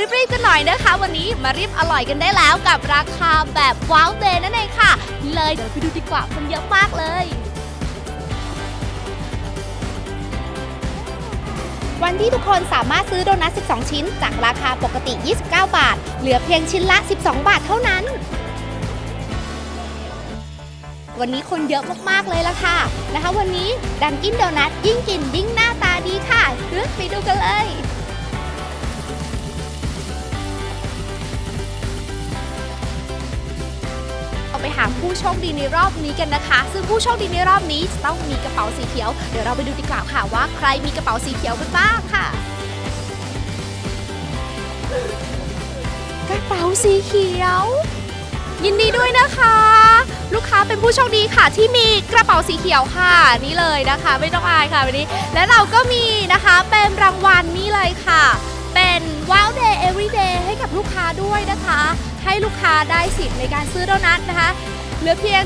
รีบๆกันหน่อยนะคะ วันนี้มารีบอร่อยกันได้แล้วกับราคาแบบว้าวเดย์นั่นเองค่ะ เลยเดี๋ยวไปดูดีกว่าคนเยอะมากเลยวันที่ทุกคนสามารถซื้อโดนัท 12 ชิ้น จากราคาปกติ 29 บาท เหลือเพียงชิ้นละ 12 บาทเท่านั้น วันนี้คนเยอะมาก ๆ เลยละค่ะ นะคะ วันนี้ดันกินโดนัทยิ่งกินยิ่งหน้าตา ไปหาผู้โชคดีในรอบนี้กันนะคะ ซึ่งผู้โชคดีในรอบนี้จะต้องมีกระเป๋าสีเขียว เดี๋ยวเราไปดูดีกว่าค่ะว่าใครมีกระเป๋าสีเขียวกันบ้างค่ะ กระเป๋าสีเขียว ยินดีด้วยนะคะ ลูกค้าเป็นผู้โชคดีค่ะที่มีกระเป๋าสีเขียวค่ะนี่เลยนะคะ ไม่ต้องอายค่ะวันนี้ และเราก็มีนะคะเป็นรางวัลนี่เลยค่ะ เป็น Wow Day Every Day ให้กับลูกค้าด้วยนะคะ ให้ลูกค้าได้สิทธิ์ในการซื้อโดนัทนะคะ เหลือเพียง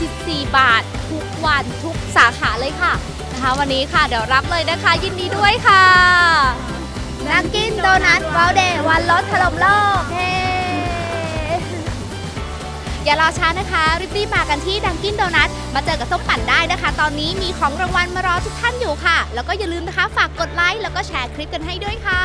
144 บาท ทุกวันทุกสาขาเลยค่ะนะคะ วันนี้ค่ะเดี๋ยวรับเลยนะคะ ยินดีด้วยค่ะนักกินโดนัท Wow Day วันลดถล่มโลกเฮอย่ารอช้านะคะรีบๆมากันที่ดังกินโดนัทมาเจอกับส้มปั่นได้นะคะ ตอนนี้มีของรางวัลมารอทุกท่านอยู่ค่ะ แล้วก็อย่าลืมนะคะ ฝากกดไลค์แล้วก็แชร์คลิปกันให้ด้วยค่ะ